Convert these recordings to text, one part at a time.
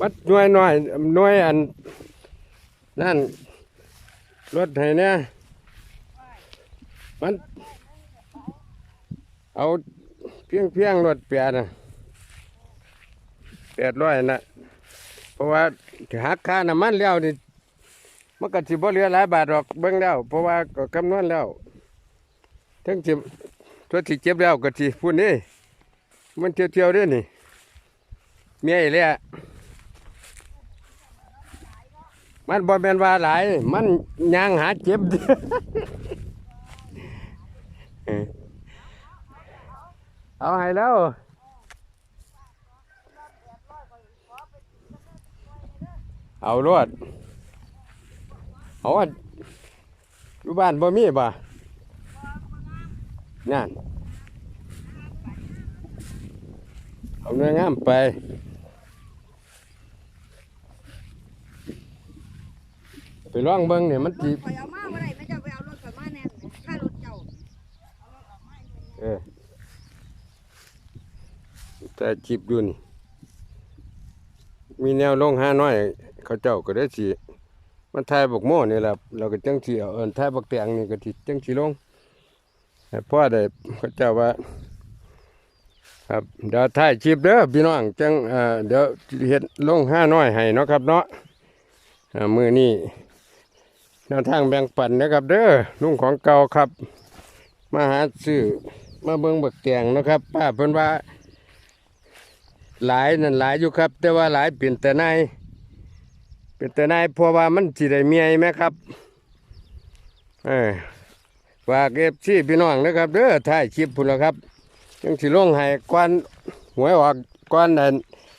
วัดหน่วยหน่อยหน่วยอัน นั่นรถไถเนี่ยมัน เอาเพียงเพียงรถเปียนะแปดร้อยนะเพราะว่าหักค่าน้ำมันแล้วนี่มันก็สิบ่เหลือหลายบาทหรอกเบิ่งแล้ว เพราะว่าก็คำนวณแล้วทั้งสิตัวที่เจ็บแล้วก็สิพูดนี่มันเที่ยวๆเด้อนี่เมียอีเลยอะ มันบ่แม่นว่าหลาย มันยางหาเจ็บเออเอาให้แล้ว เอารวดเอาว่าอยู่บ้านบ่มีบ่นั่นเอาเนื้องามไป ไปลองเบิ่งเนี่ยมันรจีถข่อยเอามาบ่ได้แม่เจ้าไปเอารถข่อยมาแน่นค่ารถเจ้าเออแต่จีบอยู่นี่มีแนวลงห้าน้อย เขาเจ้าก็ได้สิมันทายบกโม่นี่แหละเราก็จังสีเอาเอินทายบักแตงนี่ก็สิจังสีลงให้พ่อได้เขาเจ้าว่า ครับเดี๋ยวถ่ายคลิปเด้อพี่น้องจังเอ่อเดี๋ยวเฮ็ดลงห้าน้อยให้เนาะครับเนาะอ่ามือนี้ แนวทางแบ่งปันนะครับ เด้อลุงของเก่าครับ มาหาซื้อมาเบิ่งบักแตงนะครับป้าเพิ่นว่า หลายนั่นหลายอยู่ครับ แต่ว่าหลายเปลี่ยนแต่นายเป็นแต่นายเพราะว่ามันสิได้เมียไหมครับเออฝากเอฟซีพี่น้องนะครับเด้อถ่ายคลิปพุ่นแล้วครับยังสิลงให้กวนหวยออกกวนนั่น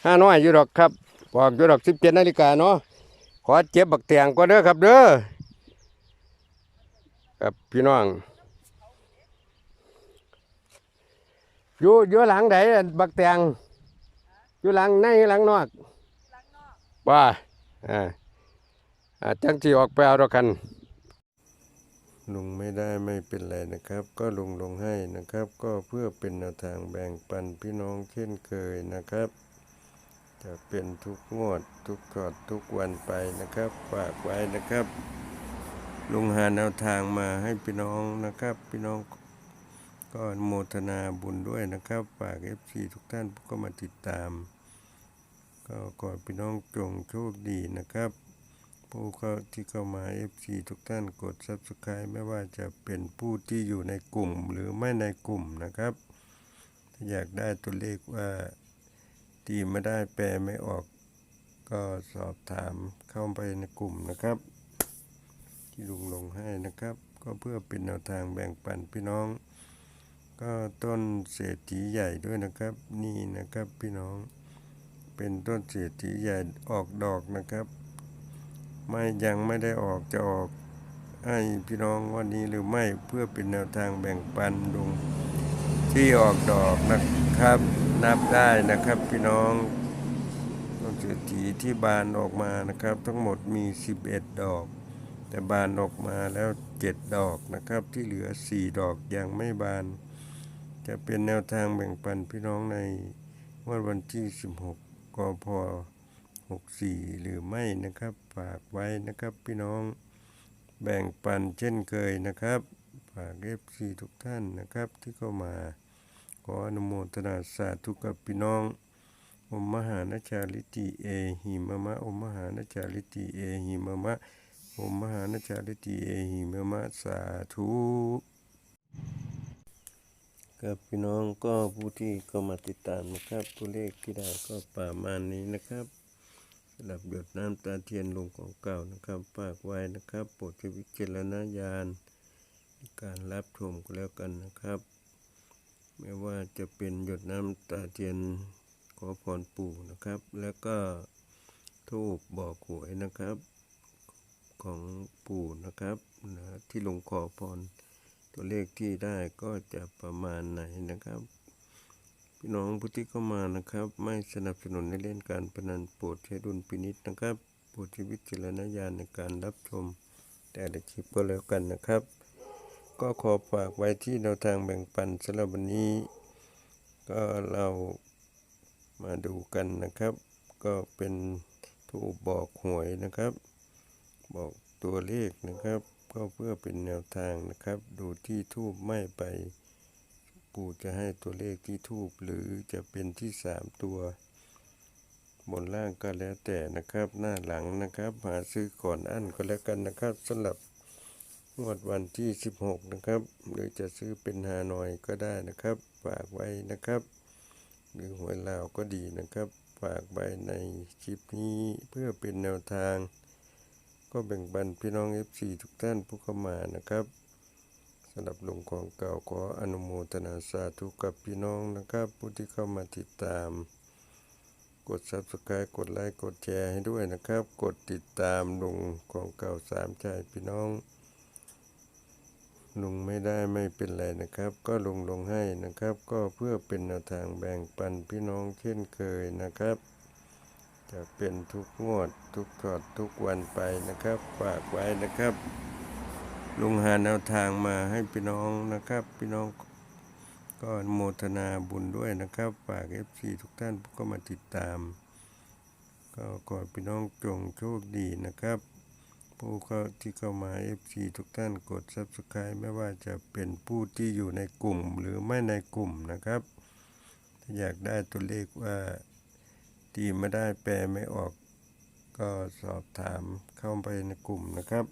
ห้าน้อยอยู่ดอกครับออกอยู่ดอกสิบเจ็ดนาฬิกาเนาะขอเจ็บบักเตียงก็เด้อครับเด้อ ครับพี่น้องอยู่อยู่หลังไหนบักเตียงอยู่หลังในหลังนอกว่าอ่าอ่าจังที่ออกไปเอาดอกกัน ลุงไม่ได้ไม่เป็นไรนะครับ ก็ลุงลงให้นะครับ ก็เพื่อเป็นแนวทางแบ่งปันพี่น้องเช่นเคยนะครับ จะเป็นทุกงวดทุกกอดทุกวันไปนะครับฝากไว้นะครับ ลุงหาแนวทางมาให้พี่น้องนะครับ พี่น้องก็โมทนาบุญด้วยนะครับ ฝากเอฟซีทุกท่านก็มาติดตาม ก็ขอพี่น้องจงโชคดีนะครับผู้เข้าที่เข้ามา FC ทุกท่านกด Subscribe ไม่ว่าจะเป็นผู้ที่อยู่ในกลุ่มหรือไม่ในกลุ่มนะครับ ถ้าอยากได้ตัวเลขว่าตีไม่ได้แปลไม่ออก ก็สอบถามเข้าไปในกลุ่มนะครับ ที่ลุงลงให้นะครับ ก็เพื่อเป็นแนวทางแบ่งปันพี่น้อง ก็ต้นเศรษฐีใหญ่ด้วยนะครับ นี่นะครับพี่น้อง เป็นต้นเศรษฐีใหญ่ออกดอกนะครับ ไม่ยังไม่ได้ออกจะออกให้พี่น้องวันนี้หรือไม่เพื่อเป็นแนวทางแบ่งปันลุงที่ออกดอกนะครับ นับได้นะครับพี่น้องต้นเศรษฐีที่บานออกมานะครับ ทั้งหมดมี 11 ดอก แต่บานออกมาแล้ว7ดอกนะครับ ที่เหลือ4ดอกยังไม่บาน จะเป็นแนวทางแบ่งปันพี่น้องในวันวันที่ 16กพ64 หรือไม่นะครับ ฝากไว้นะครับพี่น้องแบ่งปันเช่นเคยนะครับฝากเอฟซีทุกท่านนะครับที่เข้ามา ขออนุโมทนาสาธุกับพี่น้องอมมหานชาลิติเอหิมะมะอมมหานชาลิติเอหิมะมะ อมมหานชาลิติเอหิมะมะสาธุกับพี่น้องก็ผู้ที่เข้ามาติดตามนะครับ ตัวเลขที่ได้ก็ประมาณนี้นะครับสำหรับหยดน้ำตาเทียนลงของเก่านะครับฝากไว้นะครับโปรดใช้วิจารณญาณในการรับชมก็แล้วกันนะครับ ไม่ว่าจะเป็นหยดน้ำตาเทียนขอพรปู่นะครับ แล้วก็ทูบบอกหวยนะครับ ของปู่นะครับนะที่ลงขอพรตัวเลขที่ได้ก็จะประมาณไหนนะครับ พี่น้องผู้ที่เข้ามานะครับ ไม่สนับสนุนในเล่นการพนันโปรดใช้ดุลพินิษนะครับโปรดใช้วิจารณญาณในการรับชม แต่ละคลิปก็แล้วกันนะครับ ก็ขอฝากไว้ที่แนวทางแบ่งปันสำหรับวันนี้ ก็เรามาดูกันนะครับ ก็เป็นทูบบอกหวยนะครับ บอกตัวเลขนะครับ ก็เพื่อเป็นแนวทางนะครับ ดูที่ทูบไม่ไป ปู่จะให้ตัวเลขที่ทูบหรือจะเป็นที่สามตัว บนล่างก็แล้วแต่นะครับ หน้าหลังนะครับหาซื้อก่อนอั้นก็แล้วกันนะครับสำหรับงวดวันที่ 16 นะครับ หรือจะซื้อเป็นฮานอยก็ได้นะครับ ฝากไว้นะครับ หรือหวยลาวก็ดีนะครับ ฝากไว้ในคลิปนี้เพื่อเป็นแนวทาง ก็แบ่งปันพี่น้อง FC ทุกท่านผู้เข้ามานะครับสำหรับลงของเก่าขออนุโมทนาสาธุกับพี่น้องนะครับ ผู้ที่เข้ามาติดตาม กด Subscribe กดไลค์กดแชร์ให้ด้วยนะครับ กดติดตามลงของเก่าสามใจพี่น้องลงไม่ได้ไม่เป็นไรนะครับ ก็ลงลงให้นะครับ ก็เพื่อเป็นแนวทางแบ่งปันพี่น้องเช่นเคยนะครับ จะเป็นทุกงวดทุกทอดทุกวันไปนะครับฝากไว้นะครับ ลงหาแนวทางมาให้พี่น้องนะครับ พี่น้องก็โมทนาบุญด้วยนะครับ ฝาก FC ทุกท่านก็มาติดตาม ก็ขอพี่น้องจงโชคดีนะครับผู้เข้าที่เข้ามา FC ทุกท่านกด Subscribe ไม่ว่าจะเป็นผู้ที่อยู่ในกลุ่มหรือไม่ในกลุ่มนะครับถ้าอยากได้ตัวเลขว่า ตีไม่ได้แปลไม่ออกก็สอบถามเข้าไปในกลุ่มนะครับ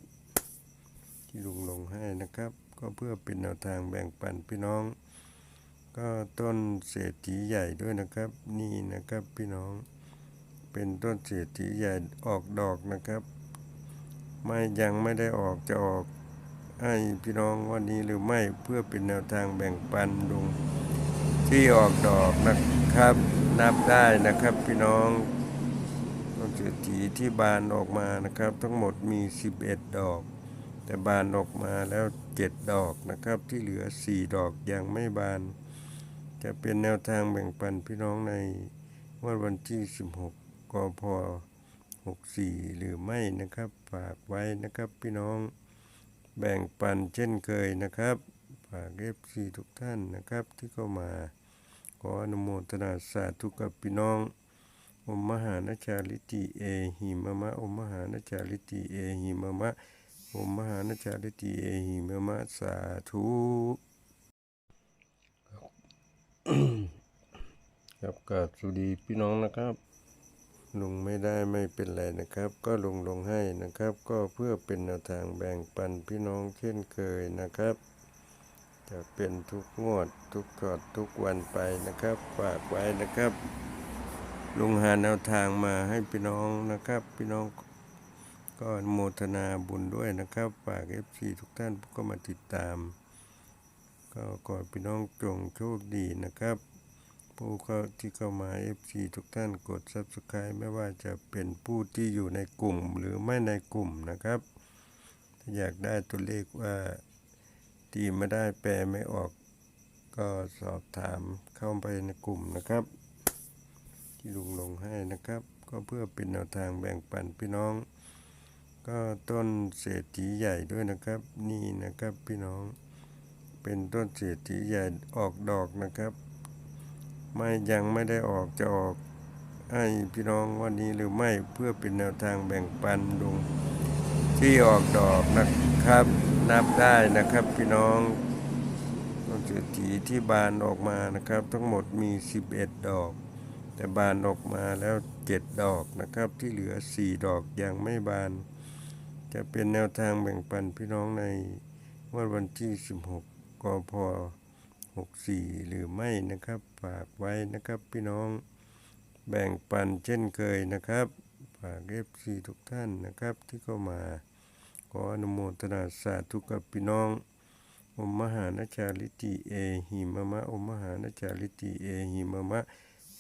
ที่ลุงลงให้นะครับ ก็เพื่อเป็นแนวทางแบ่งปันพี่น้อง ก็ต้นเศรษฐีใหญ่ด้วยนะครับ นี่นะครับพี่น้อง เป็นต้นเศรษฐีใหญ่ออกดอกนะครับ ไม่ยังไม่ได้ออกจะออกให้พี่น้องวันนี้หรือไม่เพื่อเป็นแนวทางแบ่งปันลงที่ออกดอกนะครับ นับได้นะครับ พี่น้องต้นเศรษฐีที่บานออกมานะครับ ทั้งหมดมี 11 ดอก แต่บานออกมาแล้ว 7 ดอกนะครับที่เหลือ 4 ดอกยังไม่บาน จะเป็นแนวทางแบ่งปันพี่น้องในวันวันที่ 16กพ64 หรือไม่นะครับฝากไว้นะครับพี่น้องแบ่งปันเช่นเคยนะครับฝากเอฟซีทุกท่านนะครับที่เข้ามา ออนุโมทนาสาธุกับพี่น้องอมมหานชาลิติเอหิมะมะอมมหานชาลิติเอหิมะมะอมมหานชาลิติเอหิมะมะสาธุครับกับสวัสดีพี่น้องนะครับ ลงไม่ได้ไม่เป็นไรนะครับ ก็ลงลงให้นะครับ ก็เพื่อเป็นแนวทางแบ่งปันพี่น้องเช่นเคยนะครับ จะเป็นทุกงวดทุกทอดทุกวันไปนะครับฝากไว้นะครับ ลงหาแนวทางมาให้พี่น้องนะครับ พี่น้องก็โมทนาบุญด้วยนะครับฝาก FC ทุกท่านก็มาติดตาม ก็ขอพี่น้องจงโชคดีนะครับผู้เข้าที่เข้ามา FC ทุกท่านกด Subscribe ไม่ว่าจะเป็นผู้ที่อยู่ในกลุ่มหรือไม่ในกลุ่มนะครับถ้าอยากได้ตัวเลขว่า ตีไม่ได้แปลไม่ออก ก็สอบถามเข้าไปในกลุ่มนะครับ ที่ลุงลงให้นะครับ ก็เพื่อเป็นแนวทางแบ่งปันพี่น้อง ก็ต้นเศรษฐีใหญ่ด้วยนะครับ นี่นะครับพี่น้อง เป็นต้นเศรษฐีใหญ่ออกดอกนะครับ ไม่ยังไม่ได้ออกจะออกให้พี่น้องวันนี้หรือไม่เพื่อเป็นแนวทางแบ่งปันลงที่ออกดอกนะครับ นับได้นะครับ พี่น้องต้นเศรษฐีที่บานออกมานะครับ ทั้งหมดมี 11 ดอก แต่บานออกมาแล้ว 7 ดอกนะครับ ที่เหลือ 4 ดอกยังไม่บาน จะเป็นแนวทางแบ่งปันพี่น้องในวันวันที่ 16กพ64 หรือไม่นะครับฝากไว้นะครับพี่น้องแบ่งปันเช่นเคยนะครับฝากเอฟซีทุกท่านนะครับที่เข้ามา ออนุโมทนาสาธุกับพี่น้องอมมหานชาลิติเอหิมะมะอมมหานชาลิติเอหิมะมะ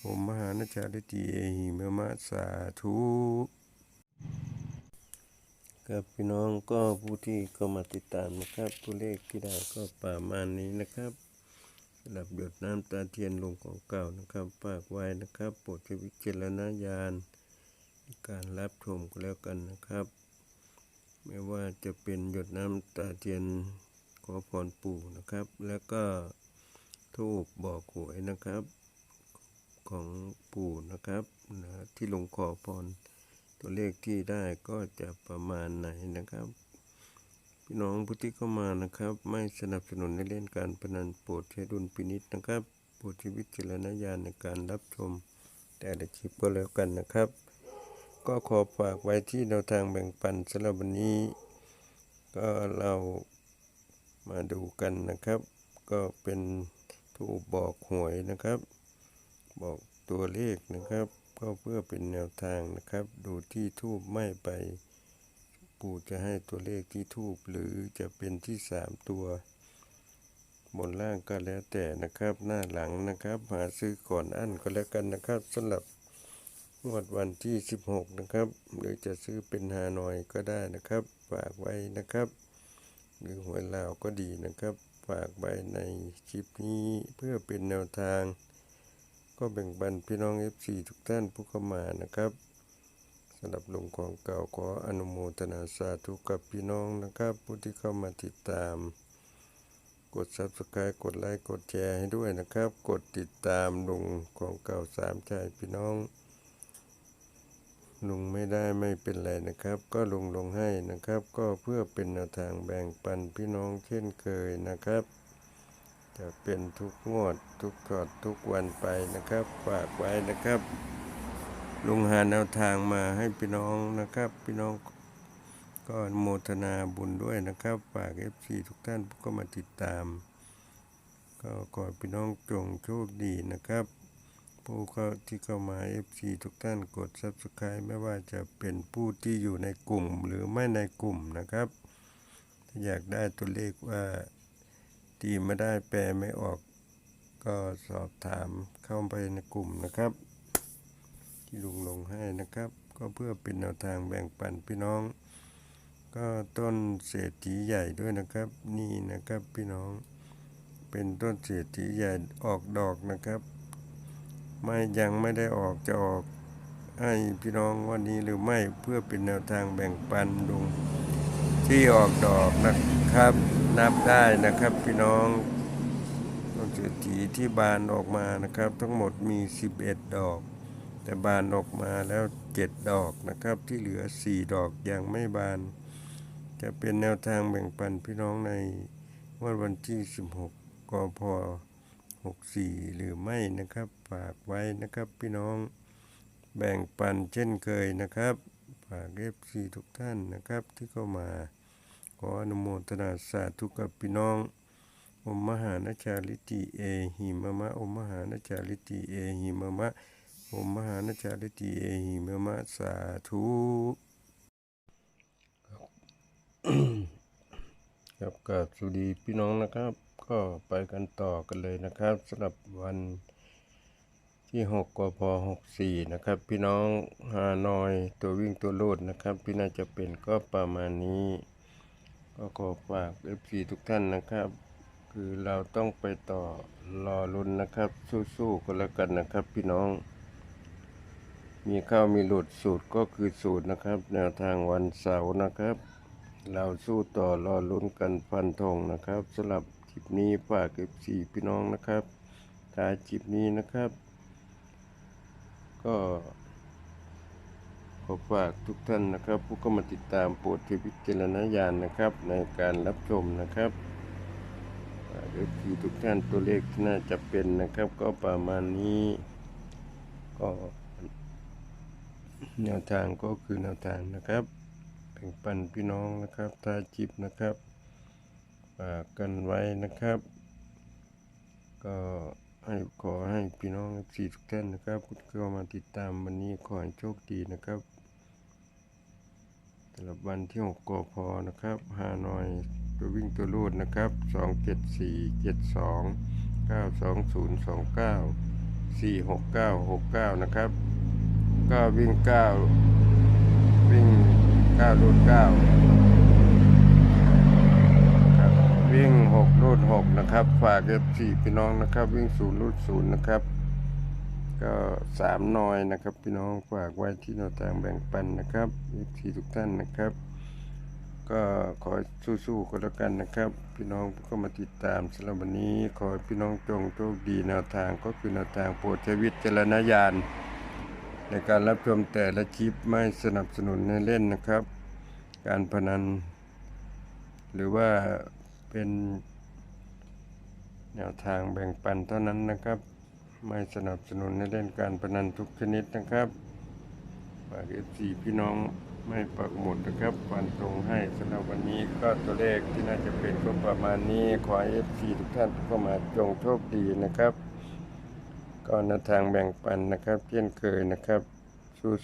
อมมหานชาลิติเอหิมะมะสาธุครับพี่น้องก็ผู้ที่ก็มาติดตามนะครับตัวเลขที่ได้ก็ประมาณนี้นะครับสำหรับหยดน้ำตาเทียนลงของเก่านะครับฝากไว้นะครับโปรดใช้วิจารณญาณในการรับชมก็แล้วกันนะครับ ไม่ว่าจะเป็นหยดน้ำตาเทียนขอพรปู่นะครับ แล้วก็ทูบบอกหวยนะครับ ของปู่นะครับนะที่ลงขอพรตัวเลขที่ได้ก็จะประมาณไหนนะครับ พี่น้องผู้ที่เข้ามานะครับ ไม่สนับสนุนในเล่นการพนันโปรดใช้ดุลพินิษนะครับโปรดใช้วิจารณญาณในการรับชม แต่ละคลิปก็แล้วกันนะครับ ก็ขอฝากไว้ที่แนวทางแบ่งปันสำหรับวันนี้ ก็เรามาดูกันนะครับ ก็เป็นทูบบอกหวยนะครับ บอกตัวเลขนะครับ ก็เพื่อเป็นแนวทางนะครับ ดูที่ทูบไม่ไป ปู่จะให้ตัวเลขที่ทูบหรือจะเป็นที่สามตัว บนล่างก็แล้วแต่นะครับ หน้าหลังนะครับ หาซื้อก่อนอั้นก็แล้วกันนะครับสำหรับ งวดวันที่ 16 นะครับ หรือจะซื้อเป็นฮานอยก็ได้นะครับ ฝากไว้นะครับ หรือหวยลาวก็ดีนะครับ ฝากไว้ในคลิปนี้เพื่อเป็นแนวทาง ก็แบ่งปันพี่น้อง FC ทุกท่านผู้เข้ามานะครับสำหรับลงของเก่าขออนุโมทนาสาธุกับพี่น้องนะครับ ผู้ที่เข้ามาติดตาม กด Subscribe กดไลค์กดแชร์ให้ด้วยนะครับ กดติดตามลงของเก่าสามใจพี่น้อง ลุงไม่ได้ไม่เป็นไรนะครับ ก็ลงลงให้นะครับ ก็เพื่อเป็นแนวทางแบ่งปันพี่น้องเช่นเคยนะครับ จะเป็นทุกงวดทุกกอดทุกวันไปนะครับ ฝากไว้นะครับลุงหาแนวทางมาให้พี่น้องนะครับ พี่น้องก็อนุโมทนาบุญด้วยนะครับ ฝากเอฟซีทุกท่านผู้เข้ามาติดตาม ก็ขอพี่น้องจงโชคดีนะครับ ผู้เข้าที่เข้ามา FC ทุกท่านกด Subscribe ไม่ว่าจะเป็นผู้ที่อยู่ในกลุ่มหรือไม่ในกลุ่มนะครับ ถ้าอยากได้ตัวเลขว่าตีไม่ได้แปลไม่ออกก็สอบถามเข้าไปในกลุ่มนะครับ ที่ลุงลงให้นะครับ ก็เพื่อเป็นแนวทางแบ่งปันพี่น้อง ก็ต้นเศรษฐีใหญ่ด้วยนะครับ นี่นะครับพี่น้อง เป็นต้นเศรษฐีใหญ่ออกดอกนะครับ ไม่ยังไม่ได้ออกจะออกให้พี่น้องวันนี้หรือไม่เพื่อเป็นแนวทางแบ่งปันลงที่ออกดอกนะครับ นับได้นะครับพี่น้องต้นเศรษฐีที่บานออกมานะครับ ทั้งหมดมี 11 ดอก แต่บานออกมาแล้ว 7 ดอกนะครับ ที่เหลือ 4 ดอกยังไม่บาน จะเป็นแนวทางแบ่งปันพี่น้องในวันวันที่ 16กพ64 หรือไม่นะครับ ฝากไว้นะครับพี่น้องแบ่งปันเช่นเคยนะครับ ฝากเอฟซีทุกท่านนะครับที่เข้ามา ขออนุโมทนาสาธุกับพี่น้องอมมหานชาลิติเอหิมะมะอมมหานชาลิติเอหิมะมะอมมหานชาลิติเอหิมะมะสาธุครับกับสวัสดีพี่น้องนะครับ ก็ไปกันต่อกันเลยนะครับสำหรับวัน ที่ 6กพ64 นะครับ พี่น้องฮานอยตัววิ่งตัวโลดนะครับ พี่น่าจะเป็นก็ประมาณนี้ ก็ขอฝาก FC ทุกท่านนะครับ คือเราต้องไปต่อรอลุ้นนะครับ สู้ๆกันแล้วกันนะครับ พี่น้อง มีเข้ามีหลุดสูตรก็คือสูตรนะครับ แนวทางวันเสาร์นะครับ เราสู้ต่อรอลุ้นกันฟันธงนะครับสำหรับคลิปนี้ฝากเอฟซีพี่น้องนะครับท้ายคลิปนี้นะครับ ก็ขอฝากทุกท่านนะครับ ผู้เข้ามาติดตามโปรดใช้วิจารณญาณนะครับ ในการรับชมนะครับเอฟซีทุกท่านตัวเลขที่น่าจะเป็นนะครับ ก็ประมาณนี้ก็แนวทางก็คือแนวทางนะครับแบ่งปันพี่น้องนะครับถ้าจิบนะครับฝากกันไว้นะครับ ก็ ให้ขอให้พี่น้องสี่ทุกท่านนะครับเข้ามาติดตามวันนี้ขอให้โชคดีนะครับสำหรับวันที่6กอพอนะครับฮานอยตัววิ่งตัวรูดนะครับ 274 72 92029 46969 นะครับก็วิ่ง 9 วิ่ง9รูด9 วิ่งหกรูดหกนะครับ ฝากเอฟซีพี่น้องนะครับ วิ่งศูนย์รูดศูนย์นะครับ ก็สามหนอยนะครับ พี่น้องฝากไว้ที่แนวทางแบ่งปันนะครับเอฟซีทุกท่านนะครับ ก็ขอสู้ๆกันแล้วกันนะครับ พี่น้องก็มาติดตามสำหรับวันนี้ ขอพี่น้องจงโชคดีแนวทางก็คือแนวทางโปรดใช้วิจารณญาณในการรับชมแต่ละคลิปไม่สนับสนุนให้เล่นนะครับ การพนัน หรือว่า เป็นแนวทางแบ่งปันเท่านั้นนะครับ ไม่สนับสนุนให้เล่นการพนันทุกชนิดนะครับฝากเอฟซีพี่น้องไม่ปักหมุดนะครับฟันตรงให้สำหรับวันนี้ก็ตัวเลขที่น่าจะเป็นก็ประมาณนี้ ขอเอฟซีทุกท่านเข้ามาจงโชคดีนะครับก็แนวทางแบ่งปันนะครับเช่นเคยนะครับ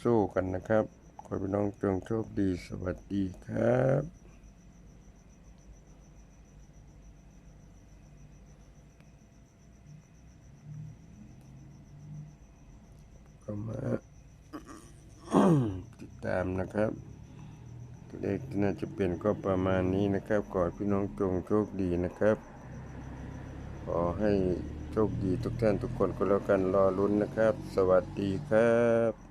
สู้ๆกันนะครับขอพี่น้องจงโชคดีสวัสดีครับ มาติดตามนะครับเลขที่น่าจะเป็นก็ประมาณนี้นะครับขอให้พี่น้องจงโชคดีนะครับขอให้โชคดีทุกท่านทุกคนก็แล้วกันรอลุ้นนะครับ สวัสดีครับ